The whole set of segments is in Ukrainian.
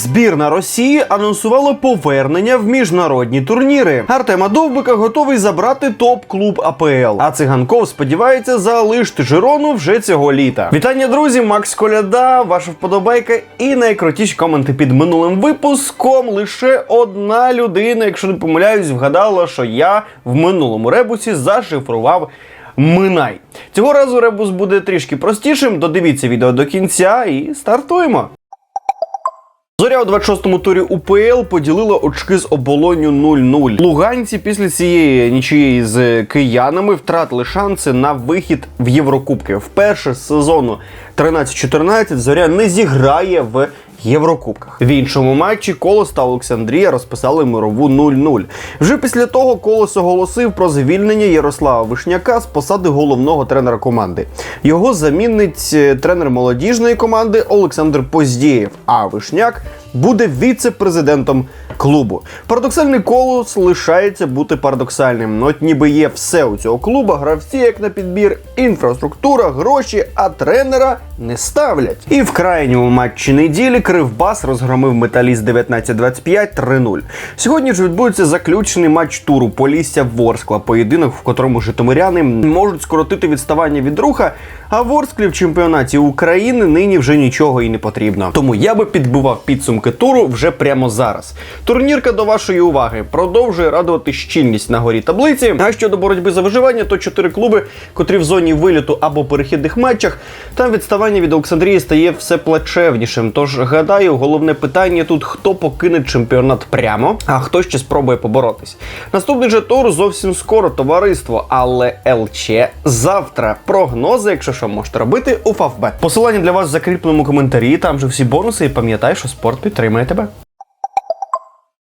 Збірна Росії анонсувала повернення в міжнародні турніри. Артема Довбика готовий забрати топ-клуб АПЛ. А циганков сподівається залишити Жирону вже цього літа. Вітання, друзі! Макс Коляда, ваша вподобайка і найкрутіші коменти під минулим випуском. Лише одна людина, якщо не помиляюсь, вгадала, що я в минулому ребусі зашифрував. Минай. Цього разу ребус буде трішки простішим. Додивіться відео до кінця і стартуємо. Зоря у 26-му турі УПЛ поділила очки з оболонню 0-0. Луганці після цієї нічиєї з киянами втратили шанси на вихід в Єврокубки. Вперше з сезону 13-14 зоря не зіграє в Єврокубках. В іншому матчі Колос та Олександрія розписали мирову 0-0. Вже після того Колос оголосив про звільнення Ярослава Вишняка з посади головного тренера команди. Його замінить е, тренер молодіжної команди Олександр Поздєєв. А Вишняк буде віце-президентом клубу. Парадоксальний колос лишається бути парадоксальним. От ніби є все у цього клуба, гравці як на підбір, інфраструктура, гроші, а тренера не ставлять. І в крайньому матчі неділі Кривбас розгромив металіст 19-25 3-0. Сьогодні ж відбудеться заключений матч туру Полісся Ворскла, поєдинок, в котрому житомиряни можуть скоротити відставання від руха. А Ворсклі в чемпіонаті України нині вже нічого і не потрібно. Тому я би підбивав підсумки туру вже прямо зараз. Турнірка до вашої уваги продовжує радувати щільність на горі таблиці. А щодо боротьби за виживання, то чотири клуби, котрі в зоні виліту або перехідних матчах, там відставання від Олександрії стає все плачевнішим. Тож гадаю, головне питання тут: хто покине чемпіонат прямо, а хто ще спробує поборотись. Наступний же тур зовсім скоро товариство, але ЛЧ завтра. Прогнози, якщо що, можете робити у Фавбет. Посилання для вас в закріпленому коментарі. Там же всі бонуси. І пам'ятай, що спорт підтримує тебе.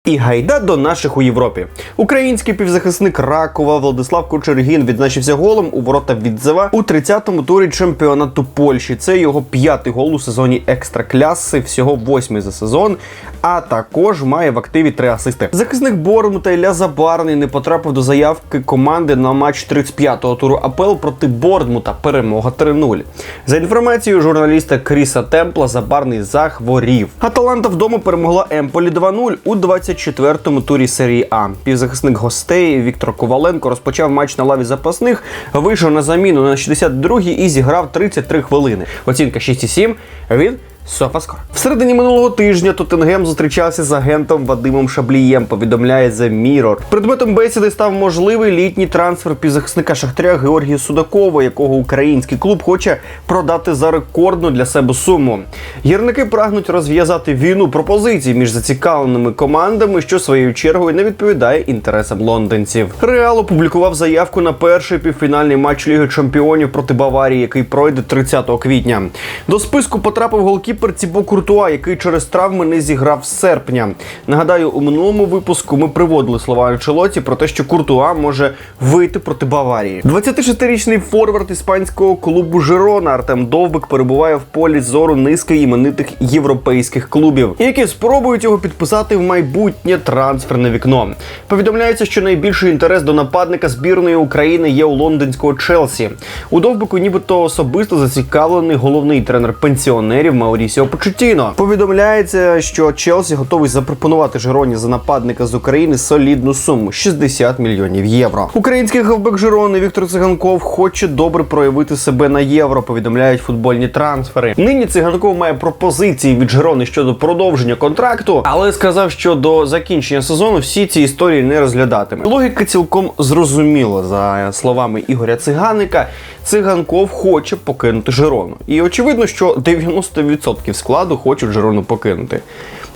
І гайда до наших у Європі. Український півзахисник Ракова Владислав Кочергін відзначився голом у ворота Відзева у 30-му турі чемпіонату Польщі. Це його п'ятий гол у сезоні екстракляси, всього восьмий за сезон. А також має в активі три асисти. Захисник Борнмута Ілля Забарний не потрапив до заявки команди на матч 35-го туру АПЛ проти Борнмута. Перемога 3-0. За інформацією журналіста Кріса Темпла, Забарний захворів. Аталанта вдома перемогла Емполі 2-0 у 24-му турі серії А. Півзахисник гостей Віктор Коваленко розпочав матч на лаві запасних, вийшов на заміну на 62-й і зіграв 33 хвилини. Оцінка 6,7 від Софаскор. В середині минулого тижня Тоттенгем зустрічався з агентом Вадимом Шаблієм. Повідомляє The Mirror. Предметом бесіди став можливий літній трансфер півзахисника Шахтаря Георгія Судакова, якого український клуб хоче продати за рекордну для себе суму. Гірники прагнуть розв'язати війну пропозицій між зацікавленими командами, що своєю чергою не відповідає інтересам лондонців. Реал опублікував заявку на перший півфінальний матч Ліги Чемпіонів проти Баварії, який пройде 30 квітня. До списку потрапив голкіпер Цібо Куртуа, який через травми не зіграв з серпня. Нагадаю, у минулому випуску ми приводили слова Анчелоті про те, що Куртуа може вийти проти Баварії. 26-річний форвард іспанського клубу Жирона Артем Довбик перебуває в полі зору низки іменитих європейських клубів, які спробують його підписати в майбутнє трансферне вікно. Повідомляється, що найбільший інтерес до нападника збірної України є у лондонського Челсі. У Довбику, нібито особисто зацікавлений головний тренер пенсіонерів Маурісіо Почутіно. Повідомляється, що Челсі готовий запропонувати Жироні за нападника з України солідну суму 60 мільйонів євро. Український хавбек Жирони Віктор Циганков хоче добре проявити себе на євро. Повідомляють футбольні трансфери. Нині Циганков має пропозиції від Жирони щодо продовження контракту, але сказав, що до закінчення сезону всі ці історії не розглядатиме. Логіка цілком зрозуміла за словами Ігоря Циганика. Циганков хоче покинути Жирону. І очевидно, що 90% складу хочуть Жирону покинути.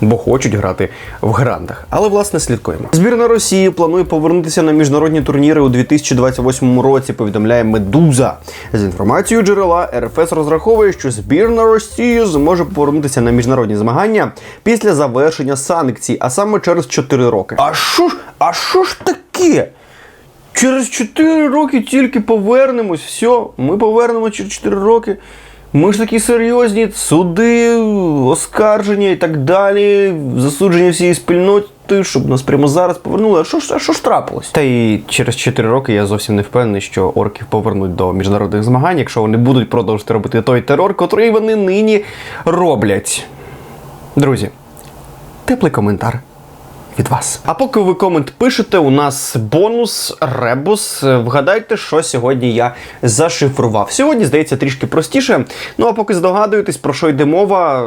Бо хочуть грати в грандах. Але власне слідкуємо. Збірна Росії планує повернутися на міжнародні турніри у 2028 році. Повідомляє Медуза. З інформацією джерела РФС розраховує, що збірна Росії зможе повернутися на міжнародні змагання після завершення санкцій, а саме через 4 роки. А що ж, а що ж таке? Через 4 роки тільки повернемось. Все, ми повернемо через 4 роки. Ми ж такі серйозні суди, оскарження і так далі, засудження всієї спільноти, щоб нас прямо зараз повернули. А що ж, а що ж трапилось? Та й через 4 роки я зовсім не впевнений, що орків повернуть до міжнародних змагань, якщо вони будуть продовжувати робити той терор, котрий вони нині роблять. Друзі, теплий коментар. Від вас. А поки ви комент пишете, у нас бонус ребус. Вгадайте, що сьогодні я зашифрував. Сьогодні, здається, трішки простіше. Ну а поки здогадуєтесь, про що йде мова,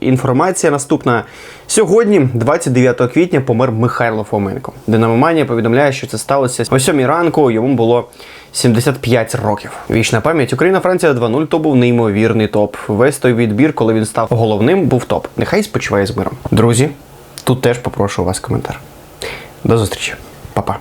інформація наступна. Сьогодні, 29 квітня, помер Михайло Фоменко. Динамоманія повідомляє, що це сталося о 7 ранку. Йому було 75 років. Вічна пам'ять Україна, Франція 2-0 то був неймовірний топ. Весь той відбір, коли він став головним, був топ. Нехай спочиває з миром. Друзі, тут теж попрошу у вас коментар. До зустрічі, Па-па.